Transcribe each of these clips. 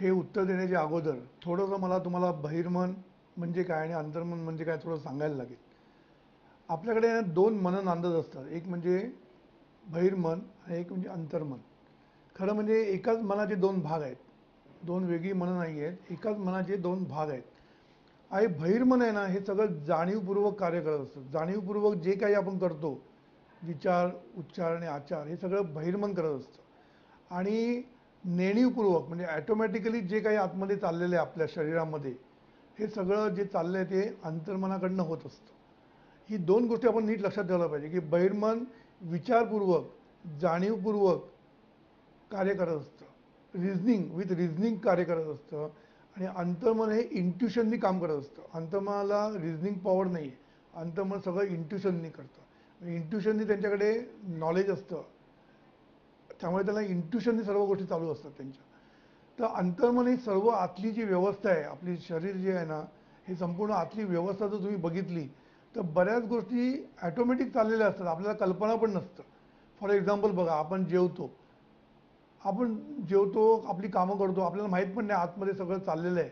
हे उत्तर देण्याच्या अगोदर थोडंसं मला तुम्हाला बहिर्मन म्हणजे काय आणि अंतर्मन म्हणजे काय थोडं सांगायला लागेल. आपल्याकडे ना दोन मन नांदत असतात. एक म्हणजे बहिर्मन आणि एक म्हणजे अंतर्मन. खरं म्हणजे एकाच मनाचे दोन भाग आहेत. दोन वेगळी मनं नाही आहेत. एकाच मनाचे दोन भाग आहेत. आणि बहिर्मन आहे ना हे सगळं जाणीवपूर्वक कार्य करत असतं. जाणीवपूर्वक जे काही आपण करतो विचार उच्चार आणि आचार हे सगळं बहिर्मन करत असतं. आणि नेणीवपूर्वक म्हणजे ॲटोमॅटिकली जे काही आतमध्ये चाललेलं आहे आपल्या शरीरामध्ये हे सगळं जे चाललं आहे ते अंतर्मनाकडनं होत असतं. ही दोन गोष्टी आपण नीट लक्षात ठेवल्या पाहिजे की बहिर्मन विचारपूर्वक जाणीवपूर्वक कार्य करत असतं. रिझनिंग विथ रिझनिंग कार्य करत असतं आणि अंतर्मन हे इंट्युशननी काम करत असतं. अंतर्मनाला रिझनिंग पॉवर नाही आहे अंतर्मन सगळं इंट्युशननी करतं. इंट्युशननी त्यांच्याकडे नॉलेज असतं. त्यामुळे त्याला इंट्युशनने सर्व गोष्टी चालू असतात त्यांच्या. तर अंतर्मन ही सर्व आतली जी व्यवस्था आहे आपली शरीर जे आहे ना ही संपूर्ण आतली व्यवस्था जर तुम्ही बघितली तर बऱ्याच गोष्टी ॲटोमॅटिक चाललेल्या असतात. आपल्याला कल्पना पण नसतं. फॉर एक्झाम्पल बघा आपण जेवतो. आपण जेवतो आपली कामं करतो आपल्याला माहीत पण नाही आतमध्ये सगळं चाललेलं आहे.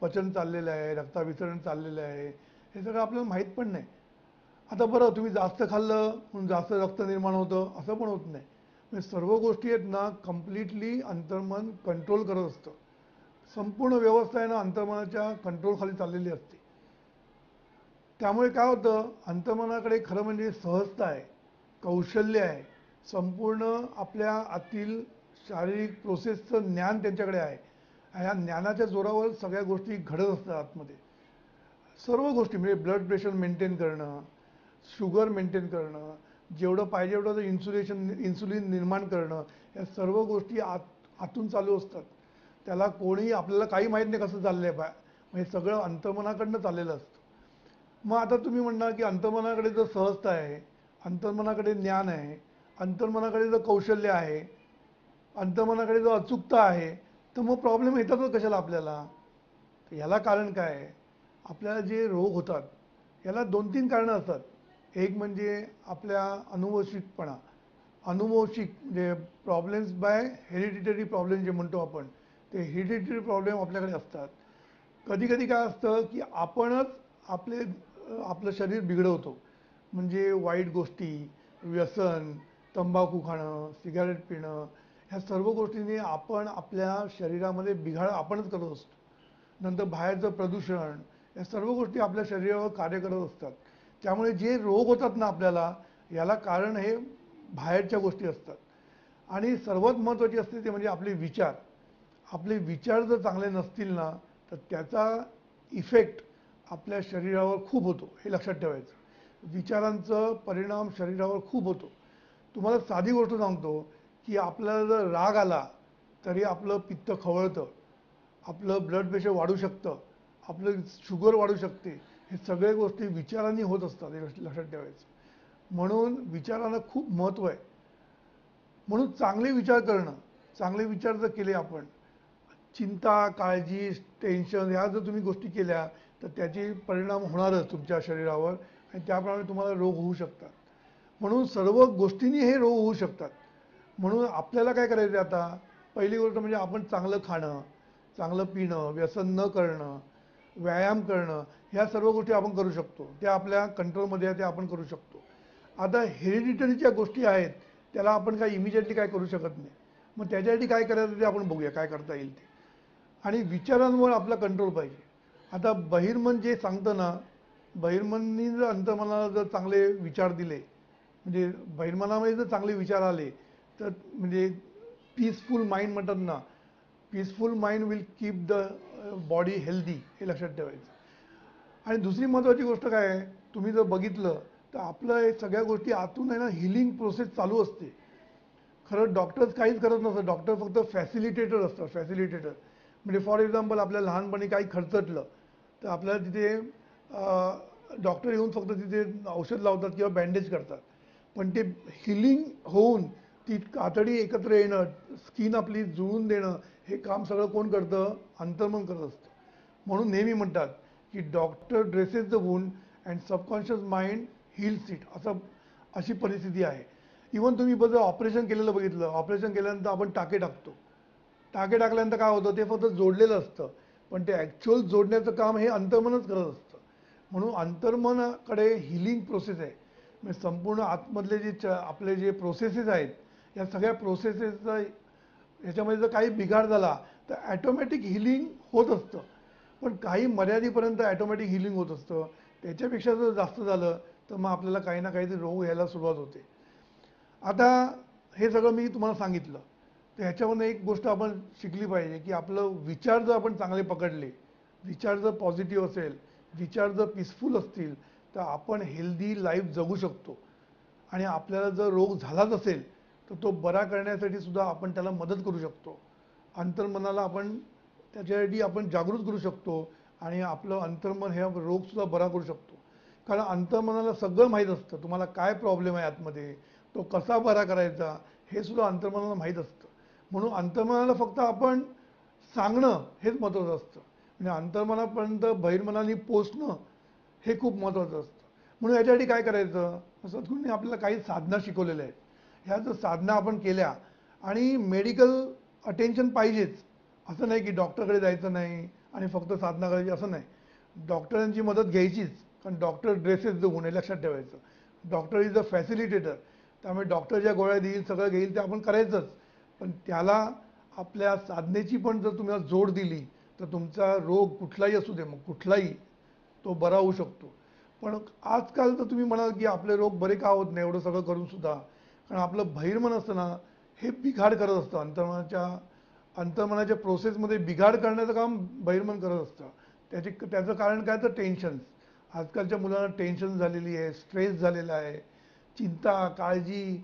पचन चाललेलं आहे रक्ताभिसरण चाललेलं आहे हे सगळं आपल्याला माहीत पण नाही. आता बरं तुम्ही जास्त खाल्लं म्हणून जास्त रक्त निर्माण होतं असं पण होत नाही. म्हणजे सर्व गोष्टी आहेत ना कम्प्लिटली अंतर्मन कंट्रोल करत असतं. संपूर्ण व्यवस्था आहे ना अंतर्मनाच्या कंट्रोलखाली चाललेली असते. त्यामुळे काय होतं अंतर्मनाकडे खरं म्हणजे सहजता आहे कौशल्य आहे. संपूर्ण आपल्या आतील शारीरिक प्रोसेसचं ज्ञान त्यांच्याकडे आहे. ह्या या ज्ञानाच्या जोरावर सगळ्या गोष्टी घडत असतात आतमध्ये. सर्व गोष्टी म्हणजे ब्लड प्रेशर मेंटेन करणं शुगर मेंटेन करणं जेवढं पाहिजे एवढं इन्सुलेशन इन्सुलिन निर्माण करणं या सर्व गोष्टी आत आतून चालू असतात. त्याला कोणीही आपल्याला काही माहीत नाही कसं चाललं आहे बा म्हणजे सगळं अंतर्मनाकडनं चाललेलं असतं. मग आता तुम्ही म्हणणार की अंतर्मनाकडे जर सहजता आहे अंतर्मनाकडे ज्ञान आहे अंतर्मनाकडे जर कौशल्य आहे अंतर्मनाकडे जर अचूकता आहे तर मग प्रॉब्लेम येतातच कशाला आपल्याला? याला कारण काय आहे? आपल्याला जे रोग होतात याला दोन तीन कारणं असतात. एक म्हणजे आपल्या अनुवंशिकपणा. अनुवंशिक म्हणजे प्रॉब्लेम्स बाय हेरिडिटरी प्रॉब्लेम जे म्हणतो आपण ते हेरिडिटरी प्रॉब्लेम आपल्याकडे असतात. कधी कधी काय असतं की आपणच आपले आपलं शरीर बिघडवतो. म्हणजे वाईट गोष्टी व्यसन तंबाखू खाणं सिगारेट पिणं ह्या सर्व गोष्टींनी आपण आपल्या शरीरामध्ये बिघाड आपणच करत असतो. नंतर बाहेरचं प्रदूषण या सर्व गोष्टी आपल्या शरीरावर कार्य करत असतात. त्यामुळे जे रोग होतात ना आपल्याला याला कारण हे बाहेरच्या गोष्टी असतात. आणि सर्वात महत्त्वाची असते ते म्हणजे आपले विचार. आपले विचार जर चांगले नसतील ना तर त्याचा इफेक्ट आपल्या शरीरावर खूप होतो हे लक्षात ठेवायचं. विचारांचं परिणाम शरीरावर खूप होतो. तुम्हाला साधी गोष्ट सांगतो की आपल्याला जर राग आला तरी आपलं पित्त खवळतं. आपलं ब्लड प्रेशर वाढू शकतं. आपलं शुगर वाढू शकते. हे सगळे गोष्टी विचारांनी होत असतात हे लक्षात ठेवायचं. म्हणून विचारांना खूप महत्त्व आहे. म्हणून चांगले विचार करणं चांगले विचार जर केले आपण चिंता काळजी टेन्शन ह्या जर तुम्ही गोष्टी केल्या तर त्याचे परिणाम होणारच तुमच्या शरीरावर आणि त्याप्रमाणे तुम्हाला रोग होऊ शकतात. म्हणून सर्व गोष्टींनी हे रोग होऊ शकतात. म्हणून आपल्याला काय करायचं आता? पहिली गोष्ट म्हणजे आपण चांगलं खाणं चांगलं पिणं व्यसन न करणं व्यायाम करणं ह्या सर्व गोष्टी आपण करू शकतो. त्या आपल्या कंट्रोलमध्ये आहे त्या आपण करू शकतो. आता हेरिडिटरीच्या गोष्टी आहेत त्याला आपण काय इमिजिएटली काय करू शकत नाही. मग त्याच्यासाठी काय करायचं ते आपण बघूया काय करता येईल ते. आणि विचारांवर आपला कंट्रोल पाहिजे. आता बहिर्मन जे सांगतं ना बहिर्मननी जर अंतर्मनाला जर चांगले विचार दिले म्हणजे बहिर्मनामध्ये जर चांगले विचार आले तर म्हणजे पीसफुल माइंड म्हणतात ना peaceful mind will keep the body healthy हे लक्षात ठेवायचं. आणि दुसरी महत्त्वाची गोष्ट काय आहे? तुम्ही जर बघितलं तर आपलं हे सगळ्या गोष्टी आतून आहे ना हिलिंग प्रोसेस चालू असते. खरं डॉक्टर्स काहीच करत नसतात. डॉक्टर फक्त फॅसिलिटेटर असतात फॅसिलिटेटर म्हणजे फॉर एक्झाम्पल आपल्या लहानपणी काही खर्चटलं तर आपल्याला तिथे डॉक्टर येऊन फक्त तिथे औषध लावतात किंवा बँडेज करतात. पण ते हिलिंग होऊन ती कातडी एकत्र येणं स्किन आपली जुळून देणं हे काम सगळं कोण करतं? अंतर्मन करत असतं. म्हणून नेहमी म्हणतात की doctor dresses the wound and subconscious mind heals it असं अशी परिस्थिती आहे. इवन तुम्ही बघा ऑपरेशन केलेलं बघितलं. ऑपरेशन केल्यानंतर आपण टाके टाकतो. टाके टाकल्यानंतर काय होतं? ते फक्त जोडलेलं असतं. पण ते ॲक्च्युअल जोडण्याचं काम हे अंतर्मनच करत असतं. म्हणून अंतर्मनाकडे हिलिंग प्रोसेस आहे. म्हणजे संपूर्ण आतमधले जे च आपले जे प्रोसेसेस आहेत या सगळ्या प्रोसेसेसचा याच्यामध्ये जर काही बिघाड झाला तर ॲटोमॅटिक हिलिंग होत असतं. पण काही मर्यादेपर्यंत ॲटोमॅटिक हिलिंग होत असतं. त्याच्यापेक्षा जर जास्त झालं तर मग आपल्याला काही ना काहीतरी रोग यायला सुरुवात होते. आता हे सगळं मी तुम्हाला सांगितलं. तर ह्याच्यामधून एक गोष्ट आपण शिकली पाहिजे की आपलं विचार जर आपण चांगले पकडले विचार जर पॉझिटिव्ह असेल विचार जर पीसफुल असतील तर आपण हेल्दी लाईफ जगू शकतो. आणि आपल्याला जर रोग झालाच असेल तर तो बरा करण्यासाठी सुद्धा आपण त्याला मदत करू शकतो. अंतर्मनाला आपण त्याच्यासाठी आपण जागृत करू शकतो आणि आपलं अंतर्मन हे रोगसुद्धा बरा करू शकतो. कारण अंतर्मनाला सगळं माहीत असतं. तुम्हाला काय प्रॉब्लेम आहे आतमध्ये? तो कसा बरा करायचा? हे सुद्धा अंतर्मनाला माहीत असतं. म्हणून अंतर्मनाला फक्त आपण सांगणं हेच महत्त्वाचं असतं. म्हणजे अंतर्मनापर्यंत बहिर्मनाने पोचणं हे खूप महत्त्वाचं असतं. म्हणून याच्यासाठी काय करायचं? सद्गुरूंनी आपल्याला काही साधना शिकवलेल्या आहेत. ह्या जर साधना आपण केल्या आणि मेडिकल अटेन्शन पाहिजेच असं नाही की डॉक्टरकडे जायचं नाही आणि फक्त साधना करायची असं नाही. डॉक्टरांची मदत घ्यायचीच कारण डॉक्टर ड्रेसेस देऊन आहे लक्षात ठेवायचं. डॉक्टर इज अ फॅसिलिटेटर त्यामुळे डॉक्टर ज्या गोळ्या देईल सगळं घेईल ते आपण करायचंच. पण त्याला आपल्या साधनेची पण जर तुम्हाला जोड दिली तर तुमचा रोग कुठलाही असू दे मग कुठलाही तो बरा होऊ शकतो. पण आजकाल तर तुम्ही म्हणाल की आपले रोग बरे का होत नाही एवढं सगळं करूनसुद्धा कारण आपलं बहिर्मन असतं ना हे बिघाड करत असतं अंतर्मनाच्या अंतर्मनाच्या प्रोसेसमध्ये बिघाड करण्याचं काम बहिर्मन करत असतं. त्याचे त्याचं कारण काय तर टेन्शन्स आजकालच्या मुलांना टेन्शन झालेली आहे स्ट्रेस झालेला आहे. चिंता काळजी.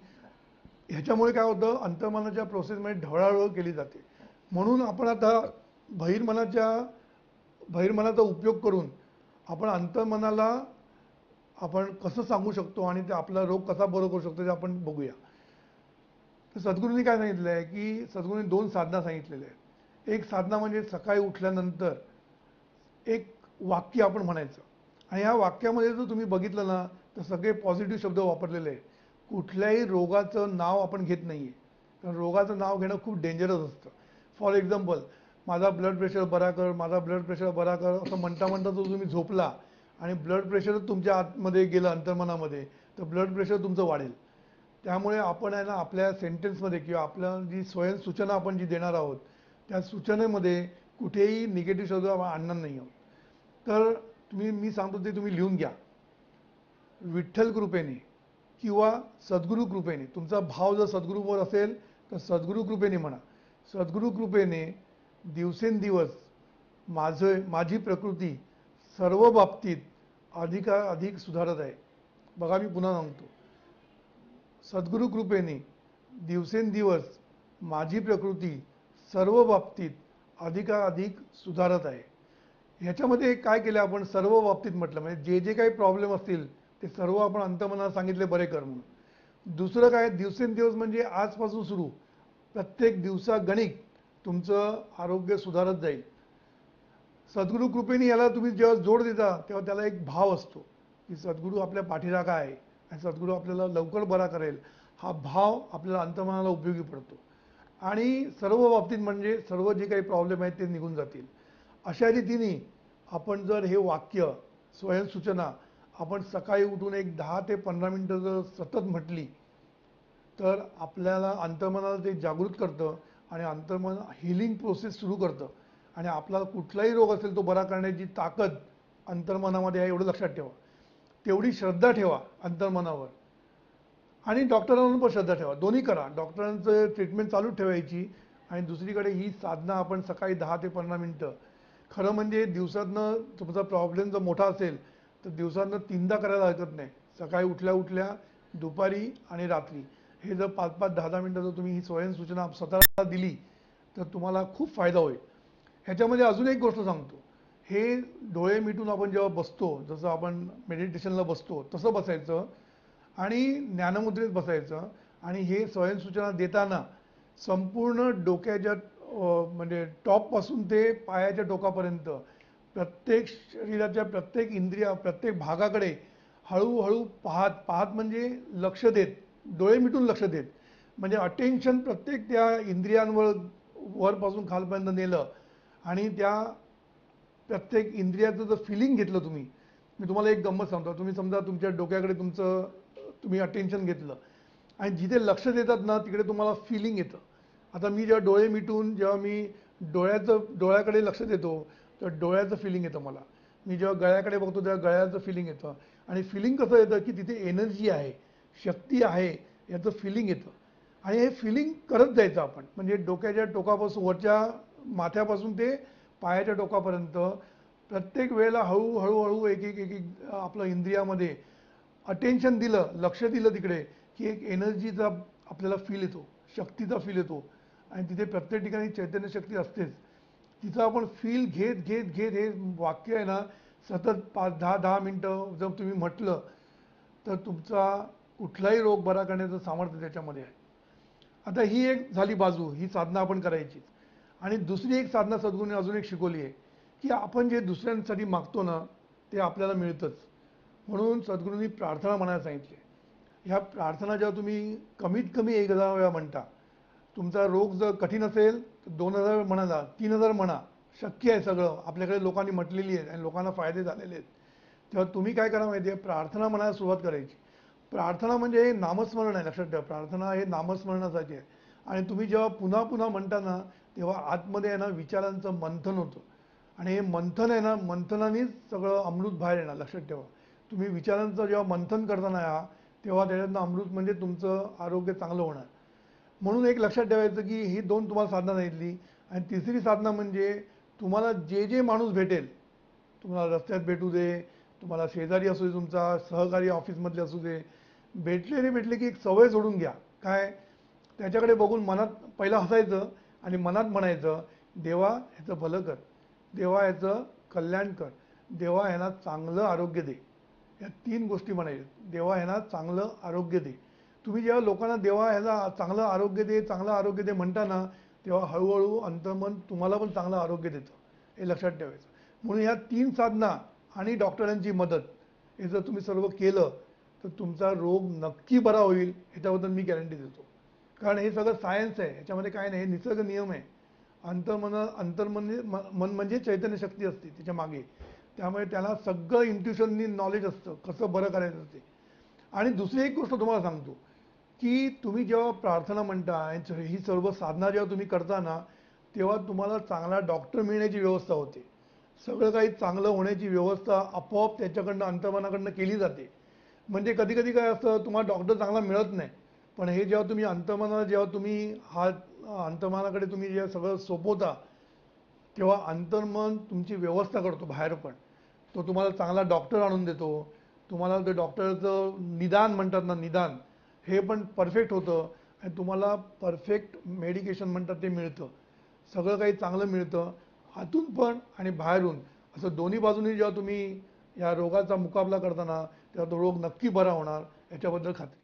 ह्याच्यामुळे काय होतं? अंतर्मनाच्या प्रोसेसमध्ये ढवळाढवळ केली जाते. म्हणून आपण आता बहिर्मनाच्या बहिर्मनाचा उपयोग करून आपण अंतर्मनाला आपण कसं सांगू शकतो आणि ते आपला रोग कसा बरं करू शकतो ते आपण बघूया. तर सद्गुरूंनी काय सांगितलं आहे की सद्गुरूंनी दोन साधना सांगितलेल्या आहेत. एक साधना म्हणजे सकाळी उठल्यानंतर एक वाक्य आपण म्हणायचं. आणि ह्या वाक्यामध्ये जर तुम्ही बघितलं ना तर सगळे पॉझिटिव्ह शब्द वापरलेले आहेत. कुठल्याही रोगाचं नाव आपण घेत नाही आहे कारण रोगाचं नाव घेणं खूप डेंजरस असतं. फॉर एक्झाम्पल माझा ब्लड प्रेशर बरा कर माझा ब्लड प्रेशर बरा कर असं म्हणता म्हणता जर तुम्ही झोपला आणि ब्लड प्रेशरच तुमच्या आतमध्ये गेलं अंतर्मनामध्ये तर ब्लड प्रेशर तुमचं वाढेल. त्यामुळे आपण आहे ना आपल्या सेंटेन्समध्ये किंवा आपल्या जी स्वयंसूचना आपण जी देणार आहोत त्या सूचनेमध्ये कुठेही निगेटिव्ह शब्द आणणार नाही आहोत. तर तुम्ही मी सांगतो ते तुम्ही लिहून घ्या. विठ्ठल कृपेने किंवा सद्गुरू कृपेने तुमचा भाव जर सद्गुरूवर असेल तर सद्गुरू कृपेने म्हणा. सद्गुरू कृपेने दिवसेंदिवस माझं माझी प्रकृती सर्व बाबतीत अधिका अधिक सुधारत आहे. बघा मी पुन्हा सांगतो. सद्गुरू कृपेने दिवसेंदिवस माझी प्रकृती सर्व बाबतीत अधिकाधिक सुधारत आहे. ह्याच्यामध्ये काय केलं आपण? सर्व बाबतीत म्हटलं. म्हणजे जे जे काही प्रॉब्लेम असतील ते सर्व आपण अंतमनाला सांगितले बरे कर म्हणून. दुसरं काय? दिवसेंदिवस म्हणजे आजपासून सुरू. प्रत्येक दिवसा गणिक तुमचं आरोग्य सुधारत जाईल. सद्गुरू कृपेने याला तुम्ही जेव्हा जोड देता तेव्हा त्याला एक भाव असतो की सद्गुरू आपल्या पाठीराखा आहे. आणि सद्गुरू आपल्याला लवकर बरा करेल. हा भाव आपल्याला अंतमनाला उपयोगी पडतो. आणि सर्व बाबतीत म्हणजे सर्व जे काही प्रॉब्लेम आहेत ते निघून जातील. अशा रीतीने आपण जर हे वाक्य स्वयंसूचना आपण सकाळी उठून एक दहा ते पंधरा मिनटं जर सतत म्हटली तर आपल्याला अंतर्मनाला ते जागृत करतं आणि अंतर्मन हिलिंग प्रोसेस सुरू करतं. आणि आपल्याला कुठलाही रोग असेल तो बरा करण्याची ताकद अंतर्मनामध्ये आहे एवढं लक्षात ठेवा. तेवढी श्रद्धा ठेवा अंतर्मनावर. आणि डॉक्टरांवर पण श्रद्धा ठेवा. दोन्ही करा. डॉक्टरांचं ट्रीटमेंट चालू ठेवायची. आणि दुसरीकडे ही साधना आपण सकाळी दहा ते पंधरा मिनटं. खरं म्हणजे दिवसातनं तुमचा प्रॉब्लेम जर मोठा असेल तर दिवसातनं तीनदा करायला हरकत नाही. सकाळी उठल्या उठल्या दुपारी आणि रात्री. हे जर पाच पाच दहा दहा मिनटं जर तुम्ही ही स्वयंसूचना स्वतःला दिली तर तुम्हाला खूप फायदा होईल. ह्याच्यामध्ये अजून एक गोष्ट सांगतो. हे डोळे मिटून आपण जेव्हा बसतो जसं आपण मेडिटेशनला बसतो तसं बसायचं आणि ज्ञानमुद्रेत बसायचं आणि हे स्वयंसूचना देताना संपूर्ण डोक्याच्या म्हणजे टॉपपासून ते पायाच्या टोकापर्यंत प्रत्येक शरीराच्या प्रत्येक इंद्रिया प्रत्येक भागाकडे हळूहळू पाहत पाहत म्हणजे लक्ष देत डोळे मिटून लक्ष देत. म्हणजे अटेन्शन प्रत्येक त्या इंद्रियांवर वरपासून खालपर्यंत नेलं आणि त्या प्रत्येक इंद्रियाचं जर फिलिंग घेतलं तुम्ही मी तुम्हाला एक गंमत सांगतो. तुम्ही समजा तुमच्या डोक्याकडे तुमचं तुम्ही अटेन्शन घेतलं आणि जिथे लक्ष देतात ना तिकडे तुम्हाला फिलिंग येतं. आता मी जेव्हा डोळे मिटून जेव्हा मी डोळ्याचं डोळ्याकडे लक्ष देतो तर डोळ्याचं फिलिंग येतं मला. मी जेव्हा गळ्याकडे बघतो तेव्हा गळ्याचं फिलिंग येतं. आणि फिलिंग कसं येतं की तिथे एनर्जी आहे शक्ती आहे याचं फिलिंग येतं. आणि हे फिलिंग करत जायचं आपण. म्हणजे डोक्याच्या टोकापासून वरच्या माथ्यापासून ते पायाच्या टोकापर्यंत प्रत्येक वेळेला हळू हळूहळू एक एक एक एक आपलं इंद्रियामध्ये अटेन्शन दिलं लक्ष दिलं तिकडे की एक एनर्जीचा आपल्याला फील येतो शक्तीचा फील येतो. आणि तिथे प्रत्येक ठिकाणी चैतन्य शक्ती असतेच. तिचं आपण फील घेत घेत घेत हे वाक्य आहे ना सतत पाच दहा दहा मिनटं जर तुम्ही म्हटलं तर तुमचा कुठलाही रोग बरा करण्याचं सामर्थ्य त्याच्यामध्ये आहे. आता ही एक झाली बाजू ही साधना आपण करायची आणि दुसरी एक साधना सद्गुरूने अजून एक शिकवली आहे की आपण जे दुसऱ्यांसाठी मागतो ना ते आपल्याला मिळतंच. म्हणून सद्गुरूंनी प्रार्थना म्हणायला सांगितली ह्या प्रार्थना जेव्हा तुम्ही कमीत कमी एक हजार वेळा म्हणता तुमचा रोग जर कठीण असेल तर दोन हजार म्हणाला तीन हजार म्हणा शक्य आहे सगळं. आपल्याकडे लोकांनी म्हटलेली आहे आणि लोकांना फायदे झालेले आहेत. तेव्हा तुम्ही काय करा माहिती आहे? प्रार्थना म्हणायला सुरुवात करायची. प्रार्थना म्हणजे हे नामस्मरण आहे लक्षात ठेवा. प्रार्थना हे नामस्मरणासाठी आहे. आणि तुम्ही जेव्हा पुन्हा पुन्हा म्हणताना तेव्हा आतमध्ये आहे ना विचारांचं मंथन होतं. आणि हे मंथन आहे ना मंथनानेच सगळं अमृत बाहेर येणार लक्षात ठेवा. तुम्ही विचारांचं जेव्हा मंथन करताना या तेव्हा त्याच्यातनं अमृत म्हणजे तुमचं आरोग्य चांगलं होणार. म्हणून एक लक्षात ठेवायचं की ही दोन तुम्हाला साधना सांगितली. आणि तिसरी साधना म्हणजे तुम्हाला जे जे माणूस भेटेल तुम्हाला रस्त्यात भेटू दे तुम्हाला शेजारी असू दे तुमचा सहकारी ऑफिसमधले असू दे भेटले रे भेटले की एक सवय सोडून घ्या. काय? त्याच्याकडे बघून मनात पहिलं हसायचं आणि मनात म्हणायचं देवा ह्याचं भलं कर. देवा ह्याचं कल्याण कर. देवा ह्यांना चांगलं आरोग्य दे. या तीन गोष्टी म्हणायच्या. देवा ह्यांना चांगलं आरोग्य दे. तुम्ही जेव्हा लोकांना देवा ह्याला चांगलं आरोग्य दे चांगलं आरोग्य दे म्हणता ना तेव्हा हळूहळू अंतर्मन तुम्हाला पण चांगलं आरोग्य देतं. हे लक्षात ठेवायचं. म्हणून ह्या तीन साधना आणि डॉक्टरांची मदत हे जर तुम्ही सर्व केलं तर तुमचा रोग नक्की बरा होईल. ह्याच्याबद्दल मी गॅरंटी देतो. कारण हे सगळं सायन्स आहे. याच्यामध्ये काय नाही हे निसर्ग नियम आहे. अंतर्मन अंतर्मन मन म्हणजे चैतन्य शक्ती असते त्याच्यामागे. त्यामुळे त्याला सगळं इंट्युशननी नॉलेज असतं कसं बरं करायचं ते. आणि दुसरी एक गोष्ट तुम्हाला सांगतो की तुम्ही जेव्हा प्रार्थना म्हणता ही सर्व साधना जेव्हा तुम्ही करता ना तेव्हा तुम्हाला चांगला डॉक्टर मिळण्याची व्यवस्था होते. सगळं काही चांगलं होण्याची व्यवस्था आपोआप त्याच्याकडनं अंतर्मनाकडनं केली जाते. म्हणजे कधी कधी काय असतं तुम्हाला डॉक्टर चांगला मिळत नाही. पण हे जेव्हा तुम्ही अंतमानाला जेव्हा तुम्ही हा अंतमानाकडे तुम्ही जेव्हा सगळं सोपवता तेव्हा अंतर्मन तुमची व्यवस्था करतो बाहेर पण. तो तुम्हाला चांगला डॉक्टर आणून देतो. तुम्हाला ते डॉक्टरचं निदान म्हणतात ना निदान. हे पण परफेक्ट होतं आणि तुम्हाला परफेक्ट मेडिकेशन म्हणतात ते मिळतं. सगळं काही चांगलं मिळतं. आतून पण आणि बाहेरून. असं दोन्ही बाजूनी जेव्हा तुम्ही या रोगाचा मुकाबला करताना तेव्हा तो रोग नक्की बरा होणार याच्याबद्दल खात्री.